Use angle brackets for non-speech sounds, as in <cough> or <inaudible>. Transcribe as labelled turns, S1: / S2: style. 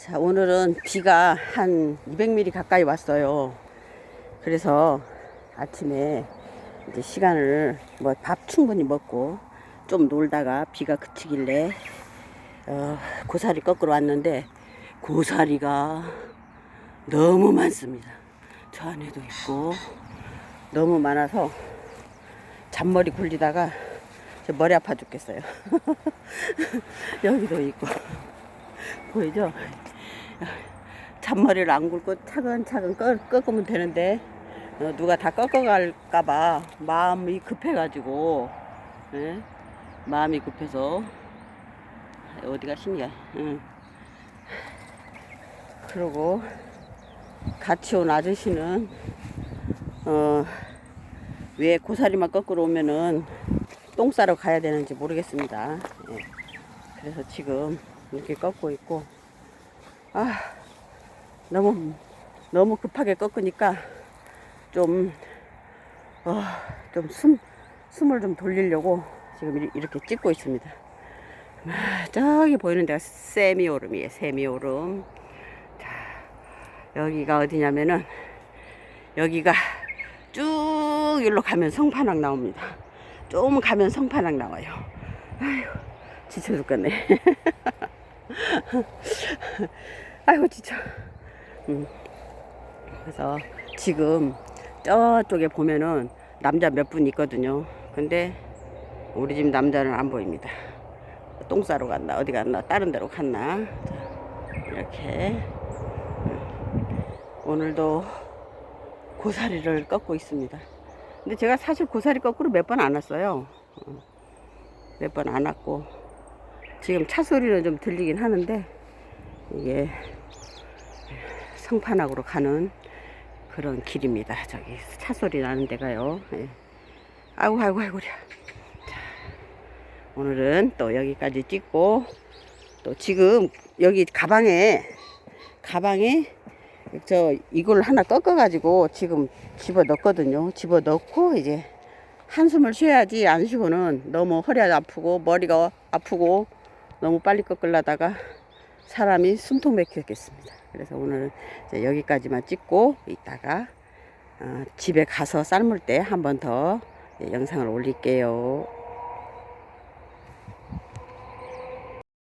S1: 자, 오늘은 비가 한 200mm 가까이 왔어요. 그래서 아침에 이제 시간을 뭐 밥 충분히 먹고 좀 놀다가 비가 그치길래 어, 고사리 꺾으러 왔는데 고사리가 너무 많습니다. 저 안에도 있고 너무 많아서 잔머리 굴리다가 저 머리 아파 죽겠어요. <laughs> 여기도 있고 <laughs> 보이죠? 잔머리를 안 굴고 차근차근 꺾, 꺾으면 되는데 어, 누가 다 꺾어갈까봐 마음이 급해가지고 예? 마음이 급해서 어디 가시냐? 응. 그러고 같이 온 아저씨는 어, 왜 고사리만 꺾으러 오면은 똥 싸러 가야 되는지 모르겠습니다. 예. 그래서 지금 이렇게 꺾고 있고 아 너무 너무 급하게 꺾으니까 좀 어, 좀 숨, 숨을 좀 돌리려고 지금 이렇게 찍고 있습니다. 아, 저기 보이는 데가 세미오름이에요. 세미오름. 자, 여기가 어디냐면은 여기가 쭉 일로 가면 성판악 나옵니다. 좀 가면 성판악 나와요. 아이고 지쳐 죽겠네. <laughs> <laughs> 아이고 지쳐. 음. 그래서 지금 저쪽에 보면은 남자 몇 분 있거든요. 근데 우리 집 남자는 안 보입니다. 똥 싸러 갔나 어디 갔나 다른 데로 갔나 자, 이렇게 음. 오늘도 고사리를 꺾고 있습니다. 근데 제가 사실 고사리 거꾸로 몇 번 안 왔어요. 몇 번 안 왔고 지금 차 소리는 좀 들리긴 하는데 이게 성판악으로 가는 그런 길입니다. 저기 차 소리 나는 데가요. 예. 아이고 아이고 아이고야. 자, 오늘은 또 여기까지 찍고 또 지금 여기 가방에 가방에 저 이걸 하나 꺾어 가지고 지금 집어 넣거든요. 집어 넣고 이제 한숨을 쉬어야지 안 쉬고는 너무 허리 아프고 머리가 아프고 너무 빨리 꺾으려다가 사람이 숨통 막히겠습니다. 그래서 오늘 이제 여기까지만 찍고 이따가 어, 집에 가서 삶을 때 한 번 더 영상을 올릴게요.